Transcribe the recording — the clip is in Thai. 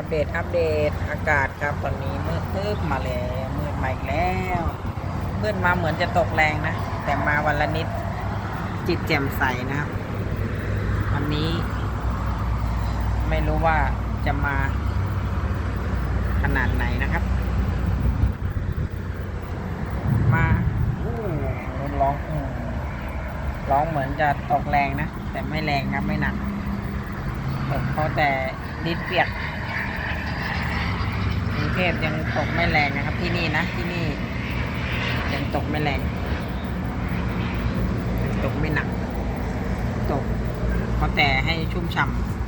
อัปเดต อัปเดต อากาศครับตอนนี้มืดตึ๊บมาแล้วมืดมาอีกแล้วมืดมาเหมือนจะตกแรงนะ แต่มาวันละนิด จิตแจ่มใสนะครับ วันนี้ ไม่รู้ว่าจะมา ขนาดไหนนะครับ มาอู้ร้องร้องเหมือนจะตกแรงนะ แต่ไม่แรงครับไม่หนักตกเพราะแต่ดินเปียก พยังตกไม่แรงนะครับ ที่นี่นะที่นี่ ยังตกไม่แรงยังตกไม่หนัก ตกเพราะแต่ให้ชุ่มฉ่ำ